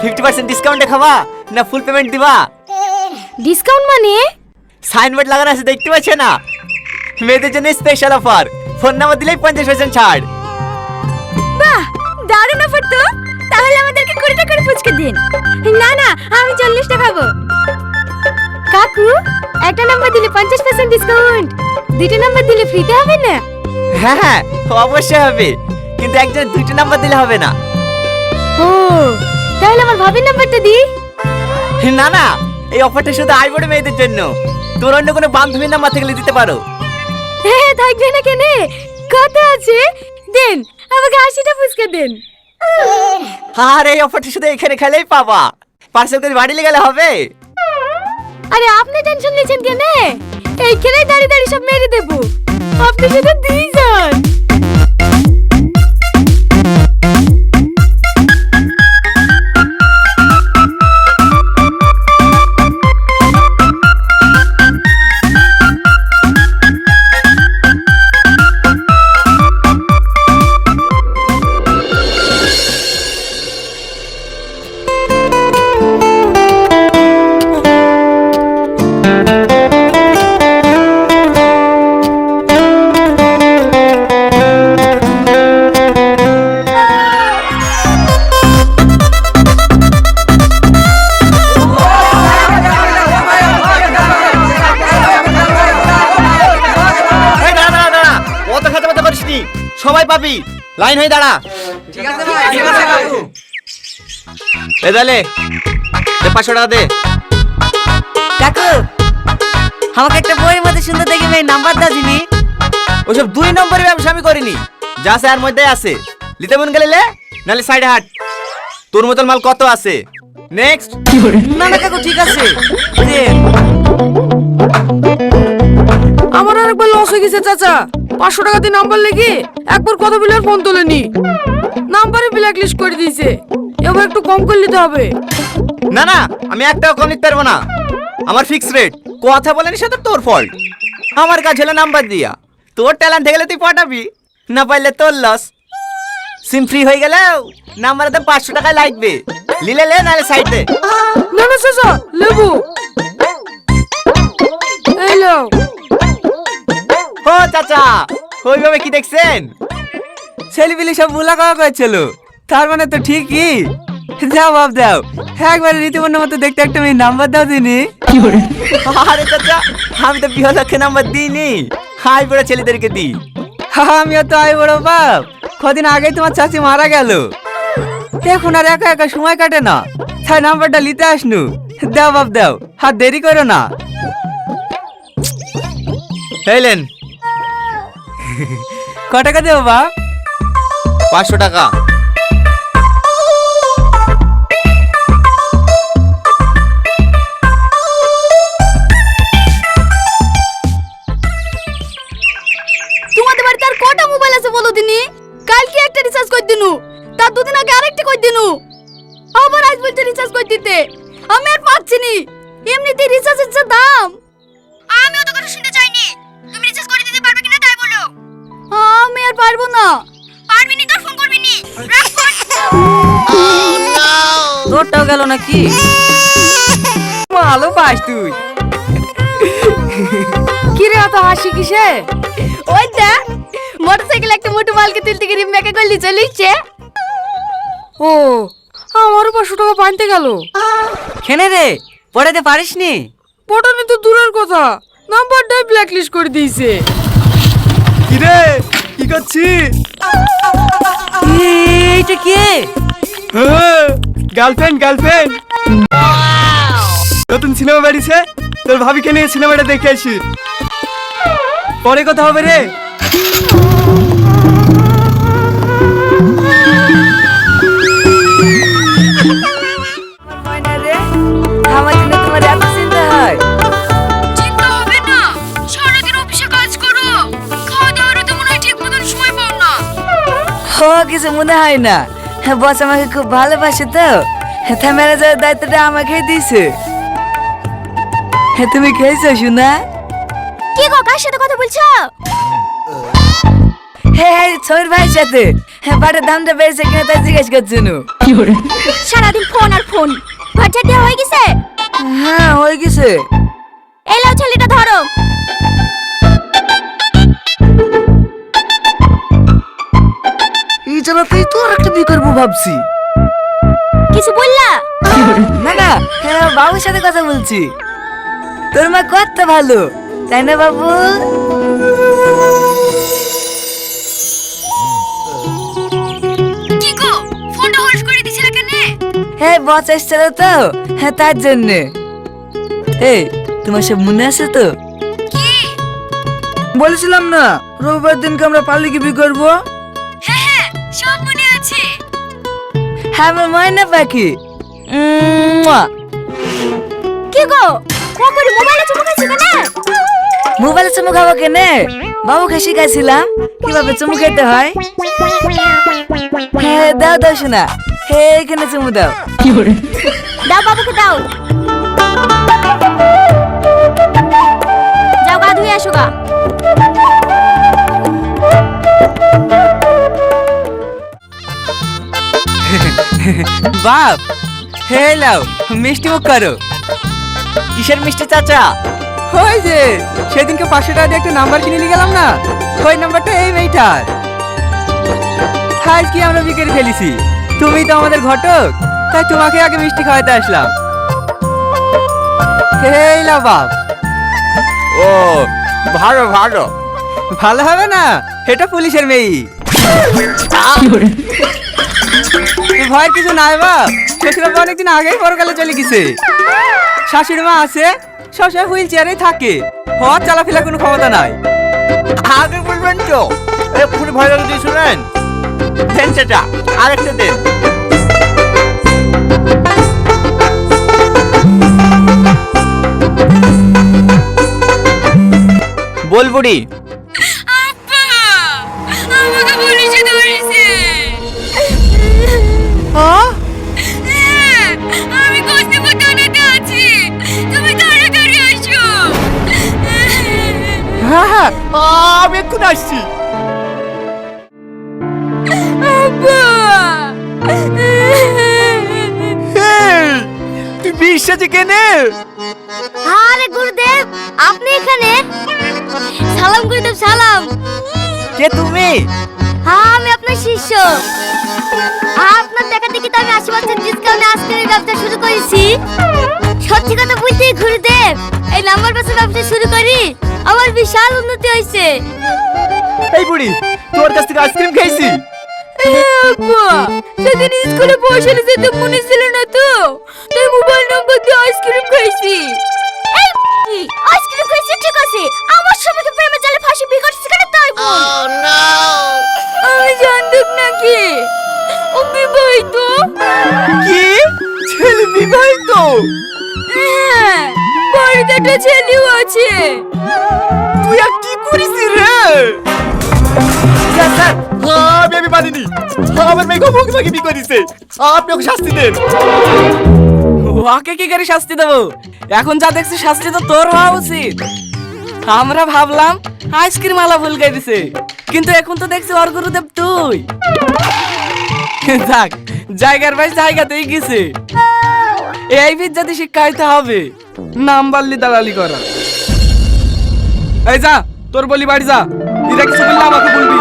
Fifty percent ডিসকাউন্টে খাবা না ফুল পেমেন্ট দিবা? ডিসকাউন্ট মানে? সাইনবোর্ড লাগানো আছে দেখতে পাচ্ছ না? মেয়েদের জন্য স্পেশাল অফার ফোন নাম্বার দিলেই পঞ্চাশ পার্সেন্ট ছাড়। বাহ দারুণ অফার তো। তাহলে আমাদেরকে কুড়ি টাকার ফুচকা দিন। না না আমি চল্লিশটা খাব। কাকু একটা নাম্বার দিলে পঞ্চাশ পার্সেন্ট ডিসকাউন্ট দুটো নাম্বার দিলে ফ্রিতে হবে না? হ্যাঁ হ্যাঁ অবশ্যই হবে। কিন্তু একজন দুইটা নাম্বার দিলে হবে না। ও তাহলে আমার ভাবির নাম্বারটা দি। না না এই অফারটা শুধু আইবড় মেয়েদের জন্য। তোর অন্য কোনো বান্ধবীর নাম্বার থেকে দিতে পারো। হ্যাঁ থাকবে না কেন? কত আছে। দেন আমাকে আশিটা ফুচকা দেন। আর এই অফারটা শুধু এখানে খেলেই পাবা। পার্সেল করে বাড়ি গেলে হবে। আরে আপনি টেনশন নিয়েছেন কেন? এইখানেই দাঁড়িয়ে দাঁড়িয়ে সব মেরে দেবো। আপনি শুধু দিয়ে যান। পাবি লাইন হয়ে দাঁড়া। ঠিক আছে ভাই ঠিক আছে কাকু এ দালে দে পাঁচশো টাকা দে। কাকু আমাকে একটা বইয়ের মধ্যে সুন্দর দেখে মেয়ে নাম্বার দাও দিনি ওসব দুই নম্বরের ব্যবসা আমি করিনি। যা আছে আর মধ্যে আছে। লিতে মন গেলে লে নাহলে সাইড হাট। তোর মতন মাল কত আছে? নেক্সট না না কাকু ঠিক আছে। দেন। আমার আর একবার লস হয়ে গেছে চাচা। পাঁচশো টাকা দিয়ে নাম্বার লেগে একবার কথা বলে আর ফোন তোলেনি। নাম্বারে ব্ল্যাক লিস্ট করে দিয়েছে। এবার একটু কম করে নিতে হবে। না না আমি একটাও কম নিতে পারব না। আমার ফিক্স রেট কথা বলেনি সেটা তোর ফল্ট আমার কাছে হলো নাম্বার দিয়া। তোর ট্যালেন্ট থেকে তুই পাঠাবি। না পাইলে তোর লস সিম ফ্রি হয়ে গেলেও নাম্বারে তো পাঁচশো টাকায় লাগবে। লিলে লে নাহলে সাইড না না চাচা লেবু। এই ও চাচা ওইভাবে কি দেখছেন? ছেলেপিলি সব মুলা খাওয়া করেছিল। তার মানে তো ঠিকই। যাও বাপ দাও একবারে রীতিমন্য মতো দেখতে একটা মেয়ে নাম্বার দাও দিনি। আরে চাচা আমি তো বিহ লক্ষে নাম্বার দিইনি। হাই বড় ছেলেদেরকে দিই আমি তো আই বড় বাপ। কদিন আগেই তোমার চাচি মারা গেল। এখন আর একা একা সময় কাটে না। তাই নাম্বারটা নিতে আসনু। দাও বাপ দাও হাত দেরি করো না। হেলেন ক টাকা দেবো বাপ পাঁচশো টাকা। তোমাদের বাড়িতে আর কটা মোবাইল আছে বলো দিনি? কালকে একটা রিচার্জ করে দিনু তার দুদিন আগে আরেকটা করে দিনু। আবার আজ বলছে রিচার্জ করে দিতে। আমি আর পাচ্ছি নি। এমনিতেই রিচার্জের যে দাম। কথা শুনতে চাইনি পারব না। পারবি নি তোর ফোন করবি নি। তোরটাও গেল নাকি? ভালো পাস তুই। কি রে এত হাসি কিসে? ওই দেখ মোটরসাইকেল একটা মোটু মালকে তুলতে গিয়ে মেকা করলি চলিছে ও আমারও পাঁচশো টাকা পাইতে গেল। খেনে রে পড়াতে পারিস নি? পটানি তো দূরের কথা। নাম্বারটাই ব্ল্যাক লিস্ট করে দিয়েছে। কি রে কি করছি এইটা কে? গার্লফ্রেন্ড গার্লফ্রেন্ড নতুন সিনেমা বেরিয়েছে তোর ভাবিকে নিয়ে সিনেমাটা দেখে আসি। পরে কথা হবে রে। কিছু মনে হয় না। বস আমাকে খুব ভালোবাসে তো। হ্যাঁ ম্যানেজারের দায়িত্বটা আমাকেই দিয়েছে। হ্যাঁ তুমি খেয়েছো শুনা? কি গো কার সাথে কথা বলছো? হ্যাঁ হ্যাঁ ভাইয়ের সাথে। হ্যাঁ বাটের দামটা বেড়েছে কিনা তাই জিজ্ঞেস করছিল সারাদিন ফোন আর ফোন। হয়ে গেছে? হ্যাঁ হয়ে গেছে। এলাও ছেলেটা ধরো। চালাতেই তো আর একটা বিয়ে করব ভাবছি। কিছু বললা? না না হ্যাঁ বাবুর সাথে কথা বলছি? তোর মা কত ভালো তাই না বাবু? কি গো ফোনটা হর্স করে দিছিল কেন? হ্যাঁ বস এসছিল তো হ্যাঁ তার জন্যে। এই তোমার সব মনে আছে তো? কি? বলেছিলাম না রবিবার দিনকে আমরা পাল্লি কি বিয়ে করব। আমার ময়না পাখি। কি গো? কখন মোবাইলে চুপ গেছে কেন? মোবাইলে চুমু খাব কেনে? বাবুকে শিখাইছিলাম কীভাবে চুমু খেতে হয়। হ্যাঁ দাও দাও শোনা হে এখানে চুমু দাও। দাও বাবুকে দাও। যাও গা ধুয়ে আসো গা। বাপ হে লাও মিষ্টি মুখ করো। কিসের মিষ্টি চাচা? ওই যে সেদিনকে পাঁচশো টাকা দিয়ে একটা নাম্বার কিনে নিয়ে গেলাম না? ওই নাম্বারটা এই মেয়েটার। আজ কি আমরা বিকেলে ফেলেছি তুমি তো আমাদের ঘটক তাই তোমাকে আগে মিষ্টি খাওয়াতে আসলাম। এই লাও বাপ। ও ভালো ভালো। ভালো হবে না? এটা পুলিশের মেয়ে। ভয়ের কিছু নাই বাপ। শ্বশুর অনেকদিন আগেই পরকালে চলে গেছে। শাশুড়ি মা আছে সবসময় হুইল চেয়ারেই থাকে। হওয়ার চলাফেরা কোনো ক্ষমতা নাই। আগে বলবেন তো এক্ষুনি ভয় দিয়ে শুনেন। দেন সেটা, আরেকটা দেন। বলবুড়ি হ্যাঁ হ্যাঁ। আমি এক্ষুনি আসছি। তুই বিশ্বাসে কেনে? আরে গুরুদেব আপনি এখানে? সালাম গুরুদেব সালাম। কে তুমি? হ্যাঁ আমি আপনার শিষ্য। আপনার দেখা দেখি তো আমি আশি বছর ডিসকাউন্টে আজকের ব্যবসা শুরু করেছি। সত্যি কথা বলতে গুরুদেব এই নাম্বার পাশে ব্যবসা শুরু করি আমার বিশাল উন্নতি হয়েছে। এই বুড়ি তোর কাছ থেকে আইসক্রিম খেয়েছি। আব্বা সেদিন স্কুলে পয়সা যেতে মনে ছিল না তো তাই মোবাইল নম্বর দিয়ে আইসক্রিম খাইছি আইসক্রিম খাইছি ঠিক আছে আমার সময়কে প্রেমে জালে ফাঁসি করছিস কেন তাই বল। আমি জানতাম নাকি? ও বিবাহিত? কি? ছেলে বিবাহিত? হ্যাঁ বাড়িতে একটা ছেলেও আছে। তুই আর কি করিস রে? স্যার স্যার আমি আমি মানিনি আমার মেয়ে গোপকে মাকে বি করিছে। আপনি ওকে শাস্তি দেন। ওকে কি করে শাস্তি দেবো? এখন যা দেখছি শাস্তি তো তোর হওয়া উচিত। আমরা ভাবলাম আইসক্রিম আলা ভুল দিছে। কিন্তু এখন তো দেখছি ওর গুরুদেব তুই। যাক জায়গার ভাই জায়গাতেই গেছে। এই বিদ্যাতে শিক্ষা হইতে হবে। নাম বাল্লি দালালি করা। এই যা তোর বলি বাড়ি যা। এরা কিছু বললে আমাকে বলবি।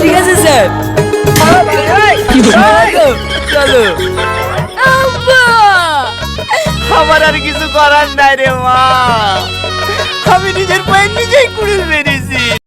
ঠিক আছে স্যার। চলো, আমার আর কিছু করার নাই রে মা। আমি নিজের পায়ে নিজেই কুড়িয়ে মেরেছি।